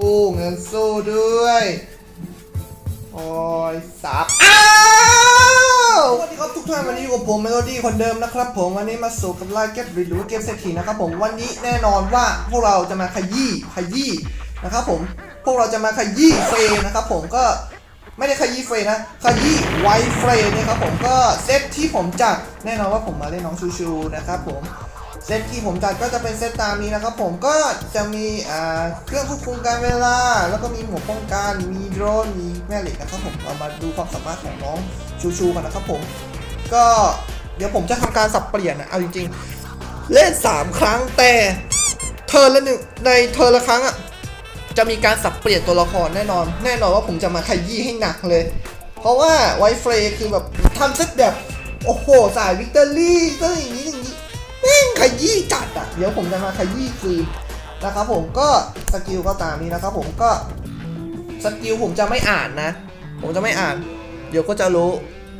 กู้เงินสู้ด้วยโอ้ยสับอ้าวสวัสดีครับทุกท่านวันนี้อยู่กับผมเมโลดี้คนเดิมนะครับ ผมวันนี้มาสู่กับไลฟ์เก็ตหรือว่าเกมเศรษฐีนะครับผมวันนี้แน่นอนว่าพวกเราจะมาขยี้ขยี้นะครับผมพวกเราจะมาขยี้เฟรนนะครับผมก็ไม่ได้ขยี้เฟรนนะขยี้ไวท์เฟรนะครับผมก็เซตที่ผมจัดแน่นอนว่าผมมาเล่นน้องชูชูนะครับผม เซตที่ผมจัดก็จะเป็นเซตตามนี้นะครับ ผมก็จะมีเครื่องควบคุมการเวลา แล้วก็มีหมวกป้องกันมีโดรนมีแม่เหล็กนะครับผมเรามาดูความสามารถของน้องชูชูกันนะครับผม ก็เดี๋ยวผมจะทำการสับเปลี่ยนนะเอาจริงๆ เล่น 3 ครั้งแต่เทิร์นละหนึ่งในเทิร์นละครั้งอะจะมีการสับเปลี่ยนตัวละครแน่นอน แน่นอนว่าผมจะมาขยี้ให้หนักเลย เพราะว่าไวเฟรคือแบบทำเซตแบบโอ้โหสายวิกตอรี่ก็อย่างนี้อย่างนี้ แม่งขยี้จัดอะ เดี๋ยวผมจะมาขยี้คืนนะครับผมก็สกิลก็ตามนี้นะครับผมก็สกิลผมจะไม่อ่านนะ ผมจะไม่อ่าน เดี๋ยวก็จะรู้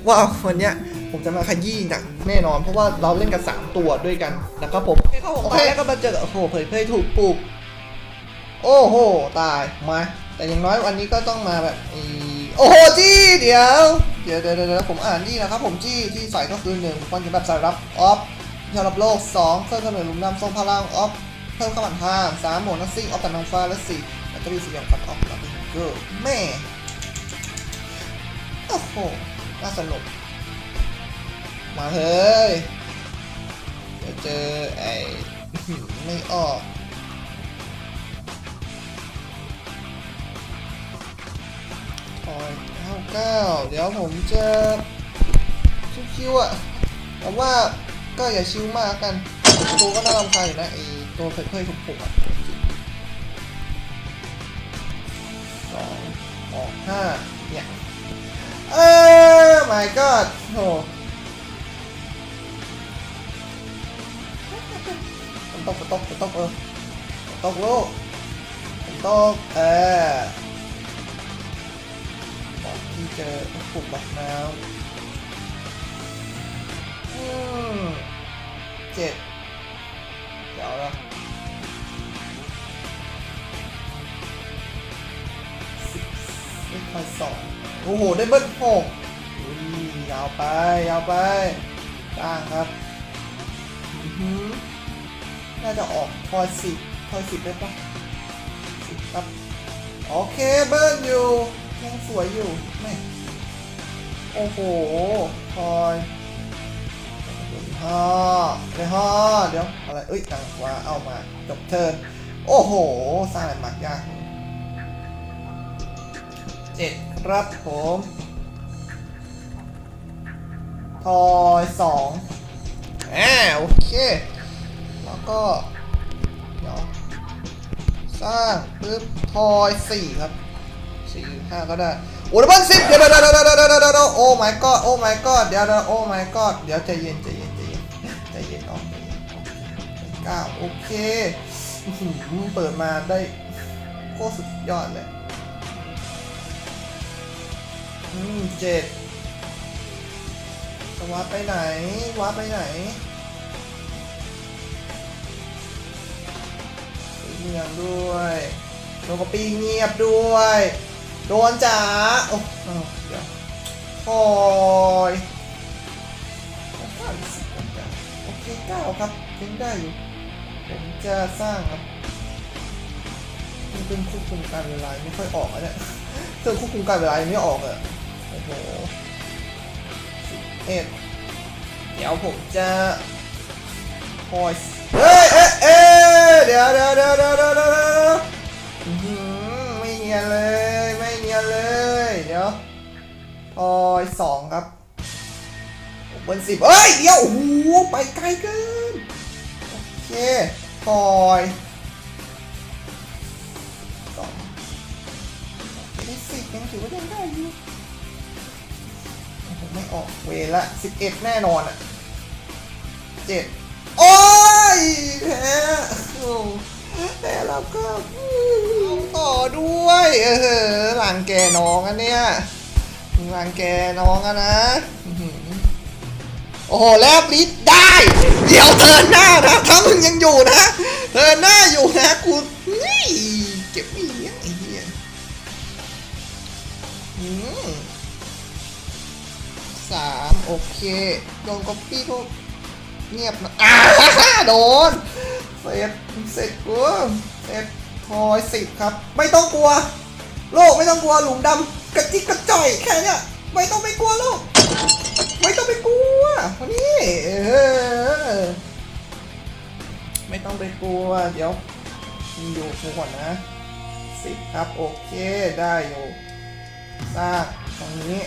ว่าวันเนี้ยผมจะมาขยี้หนักแน่นอนเพราะว่าเราเล่นกัน 3 ตัวด้วยกันนะครับผมโอเคแล้วก็มาเจอกับโอ้โหเผยเผยถูกปลูกโอ้โหตายมาแต่อย่างน้อยวันนี้ก็ต้องมาแบบอีโอ้โหจี้เดี๋ยวเดี๋ยวเดี๋ยวเดี๋ยวผมอ่านจี้นะครับผมจี้ที่ใส่ก็คือหนึ่งคอนจะแบบสายรับออฟ ยอมรับโลก 2เพิ่มกำเนิดหลุมดำทรงพลังออฟเพิ่มข้ามันทางสามโหมดนักซิ่งออฟแต่นางฟ้าและสี่แบตเตอรี่สีเหลืองคัดออฟกับเกอร์แม่โอ้โหน่าสนุกมาเฮ้ยเดี๋ยวเจอไอ้ไม่ออกถอยเท่าเก้าเดี๋ยวผมจะชิวๆอะแต่ว่า ก็อย่าชิวมากกันตัวก็น่ารำคาญอยู่นะไอตัวเพื่อนๆผมผมอะสองออกห้าเนี่ยเออ my god โหฝนตกฝนตกฝนตกเออตกลูกฝนตกเออบอกที่เจอปลูกบักน้ำอืม เจ็ดเดี๋ยวนะสิบเลขพันสองโอ้โห ได้เบิ้ลหกอุ้ยยาวไปยาวไปจ้างครับอือหือน่าจะออกทอสิบทอสิบได้ปะสิบครับ โอเคเบิ้ลอยู่ยังสวยอยู่แม่โอ้โหทอย ฮ่าเลยฮ่าเดี๋ยวอะไรเอ้ยนางฟ้าเอามาจบเทิร์นโอ้โหสร้างแลนด์มาร์กยากเจ็ดครับผมทอยสองแอาโอเค แล้วก็ เดี๋ยว สร้างปึ๊บทอยสี่ครับสี่ห้าก็ได้โอ้ดับเบิลสิบเดี๋ยวเดี๋ยวเดี๋ยวเดี๋ยวเดี๋ยวเดี๋ยวโอ้ my god โอ้ my god เดี๋ยวเดี๋ยวโอ้ my god เดี๋ยวใจเย็นใจเย็นใจเย็น ก้าโอเคอเปิดมาได้โคตรสุดยอดเลยอืมเจ็ดจะวัดไปไหน วัดไปไหนเงียบด้วยโดนกปีเงียบด้วย โดนจ๋าโอ้อ้าวเดี๋ยวคอยเก้าสิบโอเคเก้าครับยังได้อยู่ ผมจะสร้างครับมันเป็นควบคุมการเวลาไม่ค่อยออกอะเนี่ยเครื่องควบคุมการเวลาไม่ออกอะโอ้โหสิบเอ็ดเดี๋ยวผมจะคอยเฮ้ยเอ๊ะเอ๊ะเดี๋ยวเดี๋ยวเดี๋ยวเดี๋ยวเดี๋ยวเดี๋ยวอื้อหือไม่เนียนเลยไม่เนียนเลยเดี๋ยวทอยสองครับบนสิบเอ้ยเดี๋ยวโอ้โหไปไกลเกินโอเค ทอยสองได้สิบยังถือว่ายังได้อยู่โอ้โหไม่ออกเวรละสิบเอ็ดแน่นอนอะเจ็ดโอ้ยแพ้โอ้แต่เราก็ต่อด้วย เออหลังแกน้องอันเนี้ยหลังแกน้องอะนะ โอ้โหแลบลิ้ได้ เดี๋ยวเทินหน้านะถ้ามึงยังอยู่นะเทินหน้าอยู่นะกูนี่เก็บไม่เลี้ยงไอ้เหี้ยอืมสามโอเคโดนก๊อปปี้ก็เงียบนะอ่าโดนเสร็จเสร็จกูเสร็จทอยสิบครับ ไม่ต้องกลัว โลกไม่ต้องกลัวหลุมดำกระจิกกระจ่อยแค่เนี้ยไม่ต้องไปกลัวโลกไม่ต้องไปกลัว วันนี้เออไม่ต้องไปกลัว เดี๋ยวอยู่กูก่อนนะสิบครับ โอเคได้อยู่สร้างตรงนี้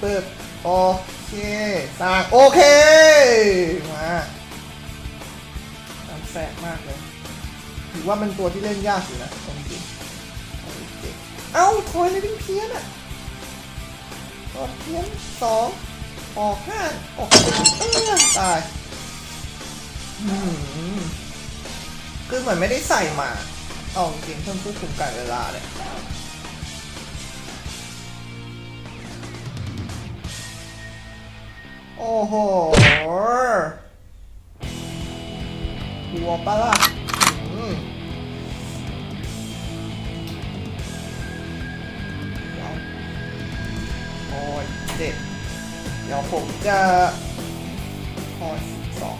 ปึ๊บโอเคสร้างโอเค มาทำแสบมากเลย ถือว่าเป็นตัวที่เล่นยากอยู่นะตรงจริงเอ้าทอยเลยเป็นเพี้ยนอะตอนเพี้ยนสอง ออกห้าออกเออตายอืมคือเหมือนไม่ได้ใส่มาเอาจริงเพิ่มควบคุมการเวลาเลยโอ้โหหัวปะล่ะ ผมจะพอยสอง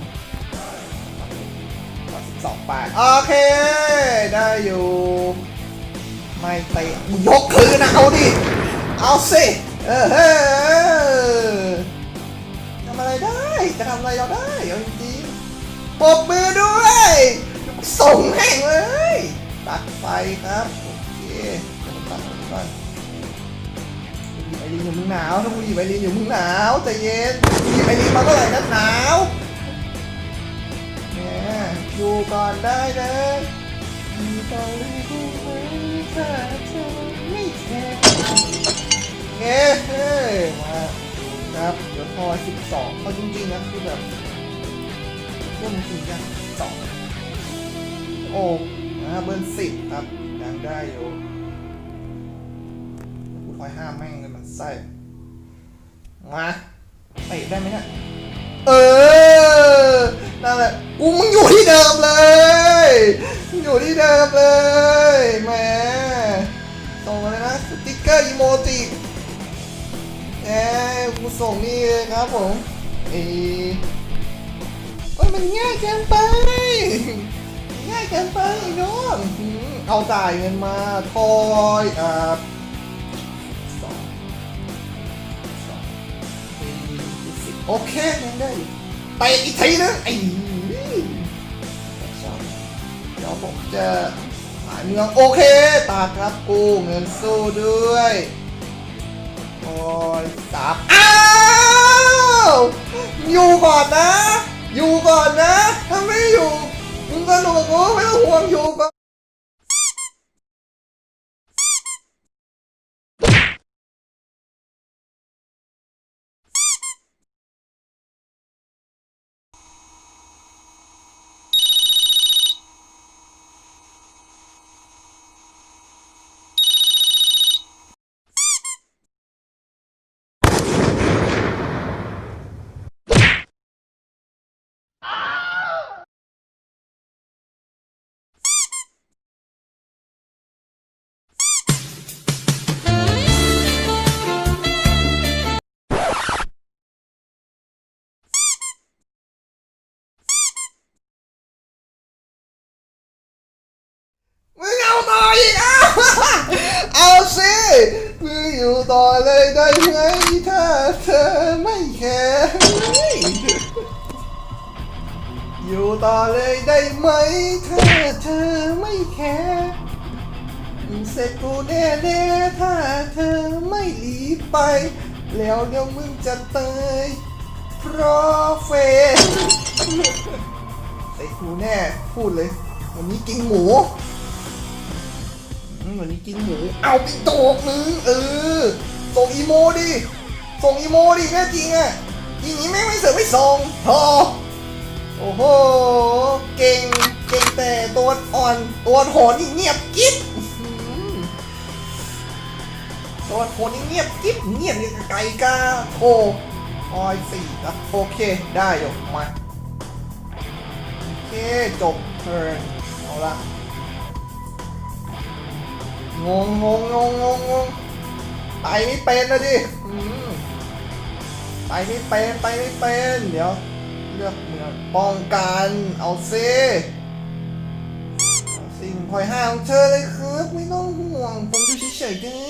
สิบสองไปโอเค ได้อยู่ ไม่เตะมึงยกคืนนะเอาดิ เอาสิ เออเฮ้อทำอะไรได้ จะทำอะไรเราได้เอาจริงๆปบมือด้วย ส่งแห่งเลย ตัดไฟครับ โอเคตัดผมก่อน หยิบไอรีนอยู่มึงหนาวถ้ากูหยิบไอรีนอยู่มึงหนาวใจเย็นหยิบไอรีนมาเมื่อไหร่นักหนาวเนี่ยอยู่ก่อนได้เลยอยู่ต่อเลยได้ไมถ้าเธอไม่แคร์เฮ้เฮ้มาครับเดี๋ยวพอ 12เขาจริงๆนะคือแบบร่วมจริงจังสองโอ้นะเบิร์นสิบครับยังได้อยู่กูทอยห้ามแม่ง เลยมันไส้มาเตะได้ไหมเนี่ยเออ นั่นแหละ กูมึงอยู่ที่เดิมเลย อยู่ที่เดิมเลยแหมส่งมาเลยนะ สติ๊กเกอร์อีโมจิแอมกูส่งนี่เลยครับผมเอ้โอ้ยมันง่ายเกินไป ง่ายเกินไปน้อง เอาจ่ายเงินมาทอยอ่า โอเคยังได้ไปอีกทีนึงไอ้เดี๋ยวผมจะหายเมืองโอเคตาครับกูเงินสู้ด้วยโอ้ยสามอ้าวอยู่ก่อนนะ อยู่ก่อนนะถ้าไม่อยู่มึงก็หนูกับกูไม่ต้องห่วงอยู่ก่อน ต่อเลยได้ไหมถ้าเธอไม่แคร์เสร็จกูแน่แน่ถ้าเธอไม่หลีไป แล้วเดี๋ยวมึงจะเตยเพราะเฟนเสร็จกูแน่พูดเลย วันนี้กินหมูวันนี้กินหมู เอาไปโตกนึงเออส่งอีโมดิส่งอีโมดิแม่จริงอะทีนี้แม่งไม่เสือไม่ส่งพอ โอ้โห เก่ง เก่งแต่ตัวอ่อน ตัวโหนนี่เงียบกิ๊บอื้อหือตัวโหนนี่เงียบกิ๊บ เงียบอย่างกับไก่กาโอ้ออยสี่ครับโอเค ได้อยู่มา โอเค จบเทิร์นเอาละงงงงงงงงงไปไม่เป็นนะดิอืมไปไม่เป็นไปไม่เป็น เดี๋ยว เลือกเมืองป้องกันเอาซิเอาสิ่งพลอยห้าของเธอเลยครับไม่ต้องห่วงผมอยู่เฉยๆได้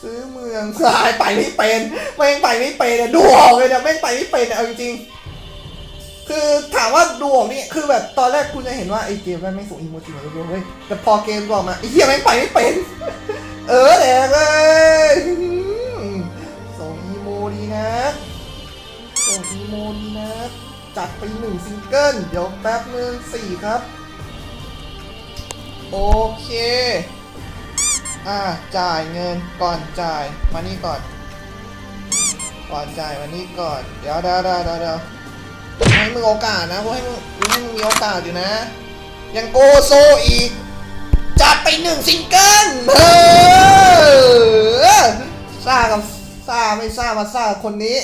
ซื้อเมืองสายไปไม่เป็นแม่งไปไม่เป็นอะดูออกเลยเนี่ยแม่งไปไม่เป็นอะเอาจริงๆคือถามว่าดูออกนี่คือแบบตอนแรกคุณจะเห็นว่าไอ้เกมแม่งไม่ส่งอีโมจิมาเลยเว้ยแต่พอเกมบอกมาไอ้เหี้ยแม่งไปไม่เป็น เออแดกเลยส่งอีโมดีนะ ส่งอีโมดีนะจัดไปหนึ่งซิงเกิล เดี๋ยวแป๊บนึงสี่ครับ โอเค อ่า จ่ายเงินก่อนจ่าย มานี่ก่อน ก่อนจ่ายมานี่ก่อน เดี๋ยวเดี๋ยวเดี๋ยวเดี๋ยวเดาให้มึงโอกาสนะกูให้มึงให้มึงมีโอกาสอยู่นะ ยังโกโซอีก จัดไปหนึ่งซิงเกิลเออซ่ากับซ่าไม่ซ่ามาซ่าคนนี้